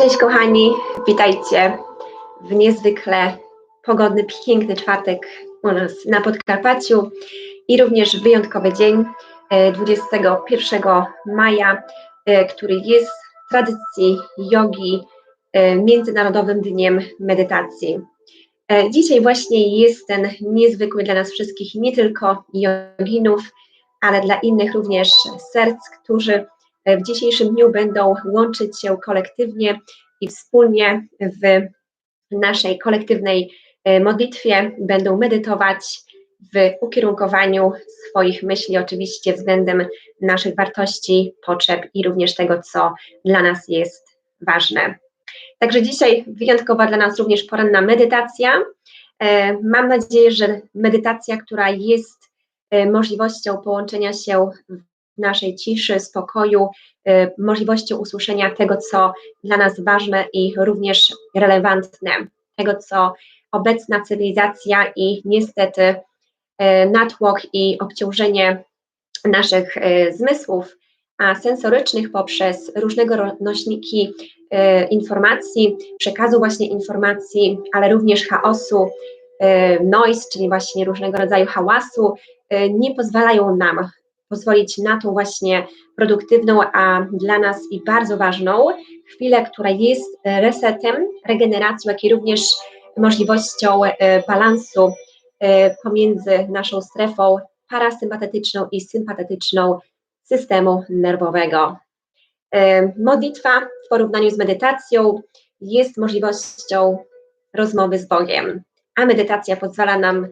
Cześć kochani, witajcie w niezwykle pogodny, piękny czwartek u nas na Podkarpaciu i również wyjątkowy dzień e, 21 maja, e, który jest w tradycji jogi e, Międzynarodowym Dniem Medytacji. E, Dzisiaj właśnie jest ten niezwykły dla nas wszystkich, nie tylko joginów, ale dla innych również serc, którzy e, w dzisiejszym dniu będą łączyć się kolektywnie i wspólnie w naszej kolektywnej e, modlitwie, będą medytować w ukierunkowaniu swoich myśli, oczywiście względem naszych wartości, potrzeb i również tego, co dla nas jest ważne. Także dzisiaj wyjątkowa dla nas również poranna medytacja. E, Mam nadzieję, że medytacja, która jest e, możliwością połączenia się naszej ciszy, spokoju, e, możliwością usłyszenia tego, co dla nas ważne i również relevantne, tego, co obecna cywilizacja i niestety e, natłok i obciążenie naszych e, zmysłów, a sensorycznych poprzez różnego nośniki informacji, przekazu właśnie informacji, ale również chaosu, noise, czyli właśnie różnego rodzaju hałasu, nie pozwalają nam pozwolić na tą właśnie produktywną, a dla nas i bardzo ważną chwilę, która jest e, resetem, regeneracją, jak i również możliwością e, balansu e, pomiędzy naszą strefą parasympatetyczną i sympatetyczną systemu nerwowego. Modlitwa w porównaniu z medytacją jest możliwością rozmowy z Bogiem, a medytacja pozwala nam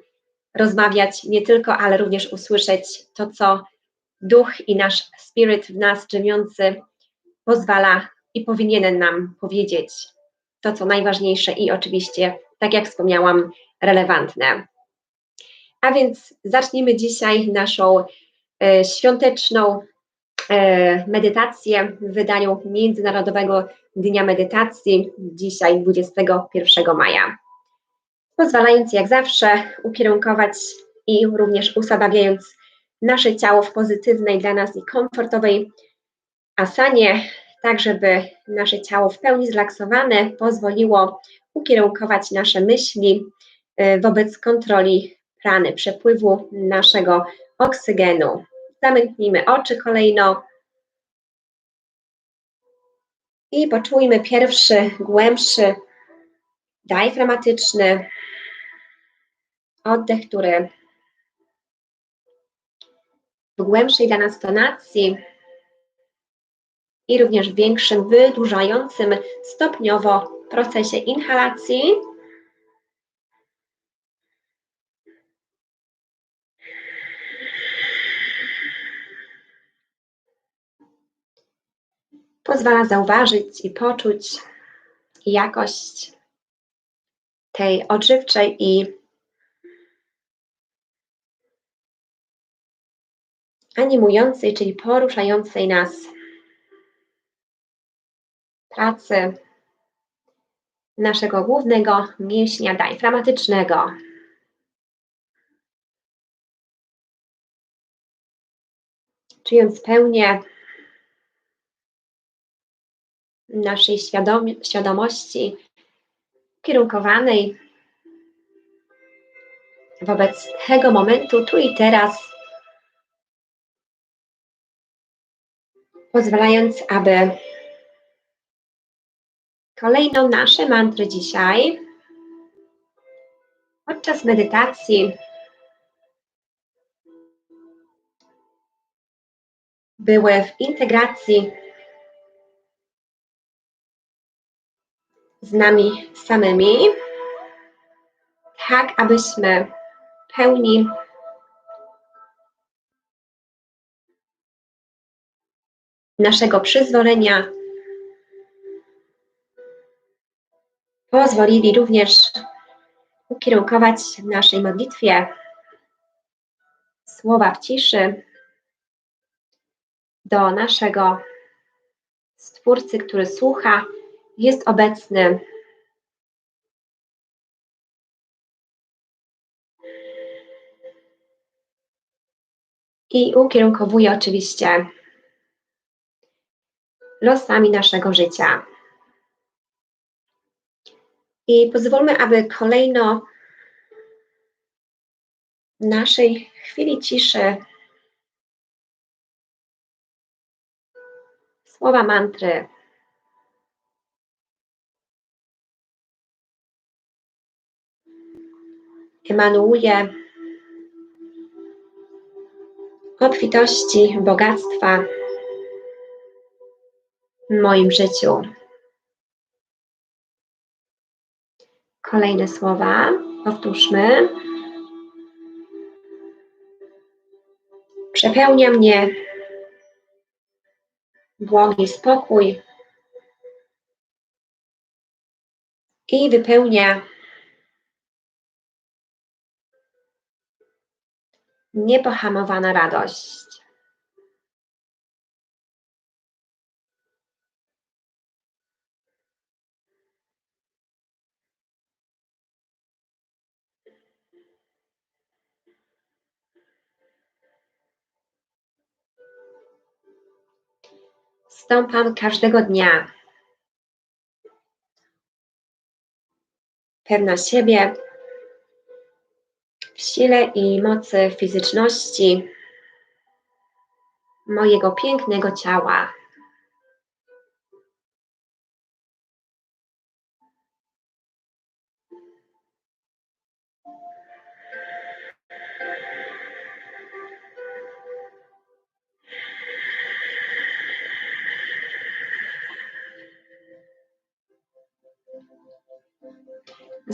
rozmawiać nie tylko, ale również usłyszeć to, co duch i nasz spirit w nas drzemiący pozwala i powinien nam powiedzieć to, co najważniejsze i oczywiście, tak jak wspomniałam, relevantne. A więc zacznijmy dzisiaj naszą e, świąteczną e, medytację w wydaniu Międzynarodowego Dnia Medytacji, dzisiaj 21 maja. Pozwalając jak zawsze ukierunkować i również usadawiając nasze ciało w pozytywnej dla nas i komfortowej asanie, tak żeby nasze ciało w pełni zrelaksowane pozwoliło ukierunkować nasze myśli e, wobec kontroli prany, przepływu naszego oksygenu. Zamknijmy oczy kolejno i poczujmy pierwszy, głębszy, diafragmatyczny oddech, który głębszej dla nas tonacji i również większym, wydłużającym stopniowo procesie inhalacji. Pozwala zauważyć i poczuć jakość tej odżywczej i animującej, czyli poruszającej nas pracy naszego głównego mięśnia diafragmatycznego. Czując pełnię naszej świadom- świadomości kierunkowanej wobec tego momentu, tu i teraz, pozwalając, aby kolejną nasze mantry dzisiaj podczas medytacji były w integracji z nami samymi, tak abyśmy pełni naszego przyzwolenia pozwolili również ukierunkować w naszej modlitwie słowa w ciszy do naszego Stwórcy, który słucha, jest obecny. I ukierunkowuje oczywiście losami naszego życia. I pozwólmy, aby kolejno w naszej chwili ciszy słowa mantry emanuuje obfitości, bogactwa moim życiu. Kolejne słowa powtórzmy. Przepełnia mnie błogi spokój i wypełnia niepohamowana radość. Stąpam każdego dnia. Pewna siebie, w sile i mocy fizyczności mojego pięknego ciała.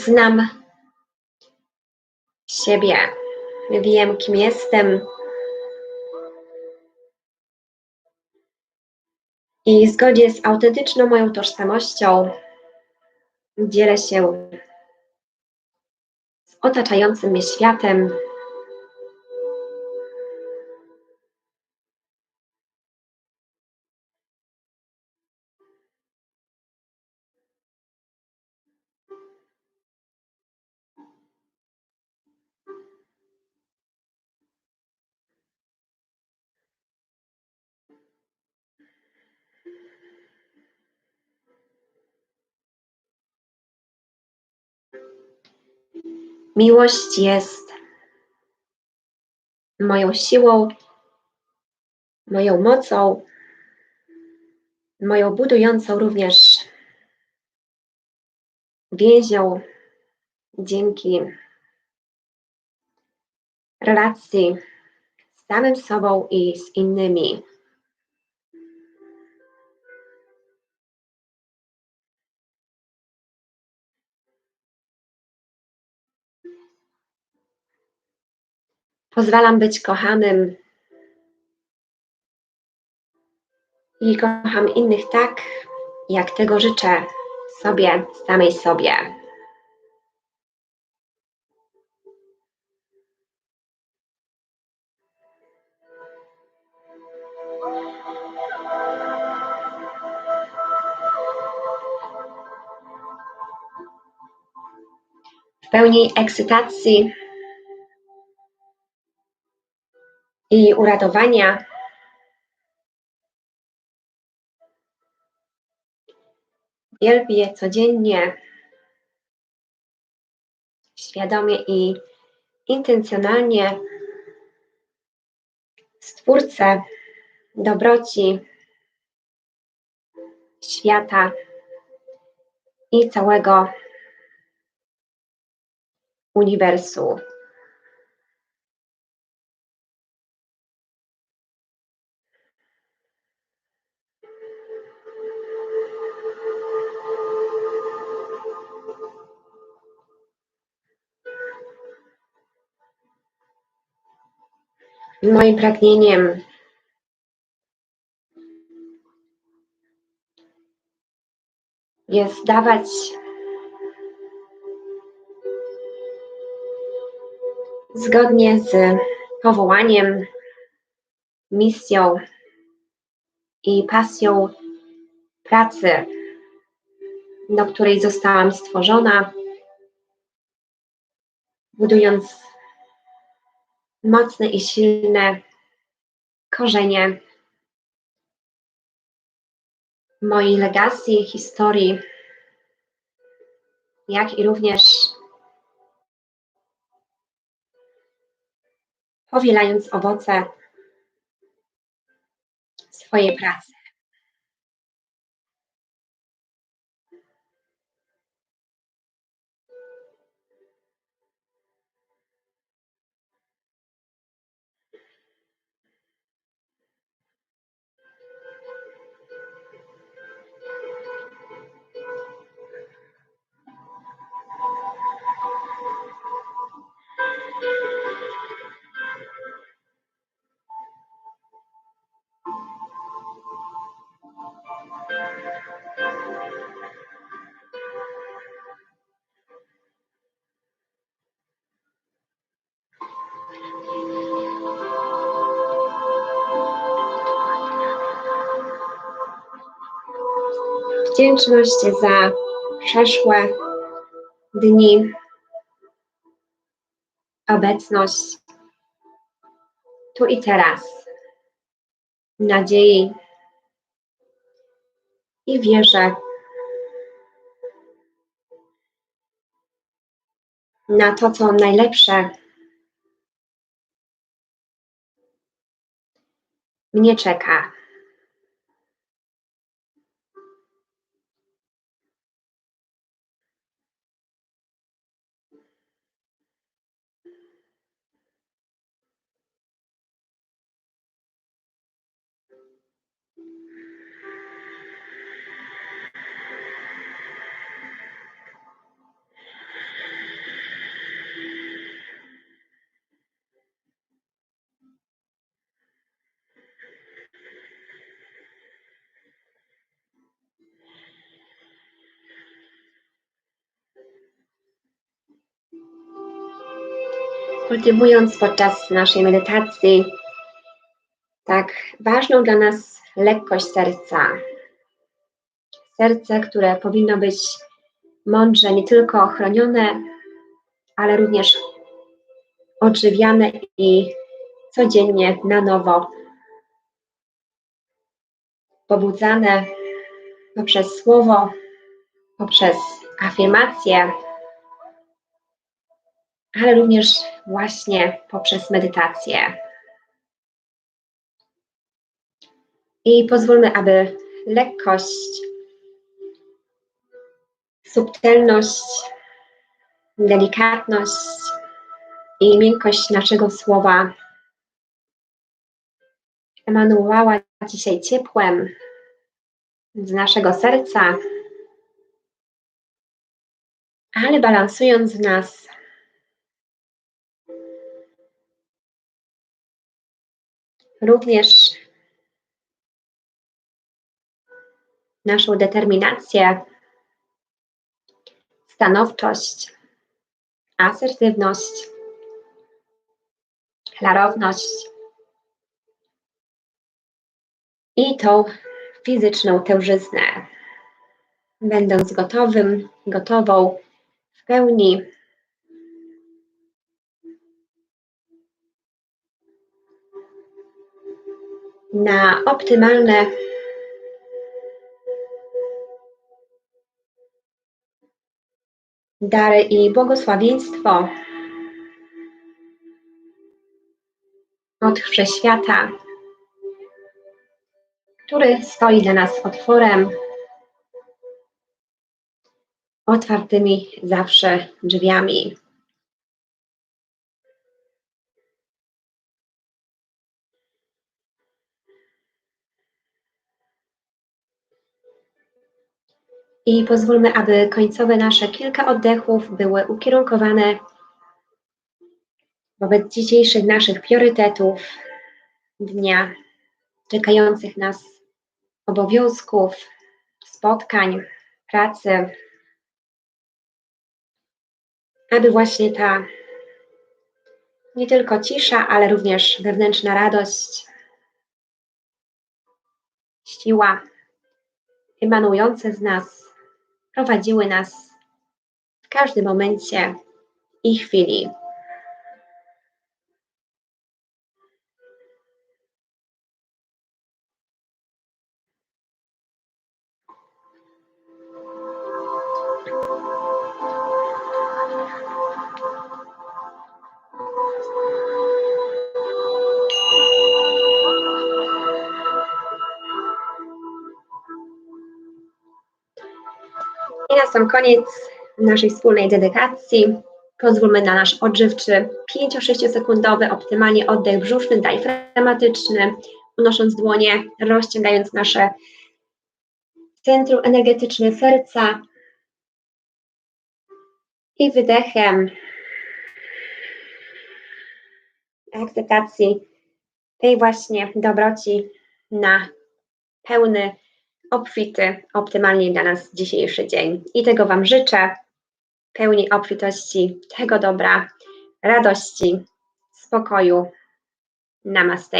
Znam siebie. Wiem, kim jestem. I w zgodzie z autentyczną moją tożsamością dzielę się z otaczającym mnie światem. Miłość jest moją siłą, moją mocą, moją budującą również więzią dzięki relacji z samym sobą i z innymi. Pozwalam być kochanym i kocham innych tak, jak tego życzę sobie, samej sobie. W pełni ekscytacji i uradowania. Wielbię codziennie, świadomie i intencjonalnie Stwórcę dobroci świata i całego uniwersum. Moim pragnieniem. Jest dawać zgodnie z powołaniem, misją i pasją pracy, do której zostałam stworzona, budując mocne i silne korzenie mojej legacji, historii jak i również powielając owoce swojej pracy. Wdzięczność za przeszłe dni, obecność tu i teraz, nadziei i wierzę na to, co najlepsze mnie czeka. Kultywując podczas naszej medytacji tak ważną dla nas lekkość serca. Serce, które powinno być mądrze nie tylko chronione, ale również odżywiane i codziennie na nowo pobudzane poprzez słowo, poprzez afirmacje, ale również właśnie poprzez medytację. I pozwólmy, aby lekkość, subtelność, delikatność i miękkość naszego słowa emanowała dzisiaj ciepłem z naszego serca, ale balansując nas również naszą determinację, stanowczość, asertywność, klarowność i tą fizyczną tężyznę, będąc gotowym, gotową w pełni na optymalne dary i błogosławieństwo od wszechświata, który stoi dla nas otworem, otwartymi zawsze drzwiami. I pozwólmy, aby końcowe nasze kilka oddechów były ukierunkowane wobec dzisiejszych naszych priorytetów dnia, czekających nas obowiązków, spotkań, pracy, aby właśnie ta nie tylko cisza, ale również wewnętrzna radość, siła emanujące z nas prowadziły nas w każdym momencie i chwili. Sam koniec naszej wspólnej dedykacji. Pozwólmy na nasz odżywczy 5-6 sekundowy optymalnie oddech brzuszny, diafragmatyczny, unosząc dłonie, rozciągając nasze centrum energetyczne serca. I wydechem akceptacji tej właśnie dobroci na pełny, obfity, optymalnie dla nas dzisiejszy dzień. I tego Wam życzę, pełni obfitości, tego dobra, radości, spokoju. Namaste.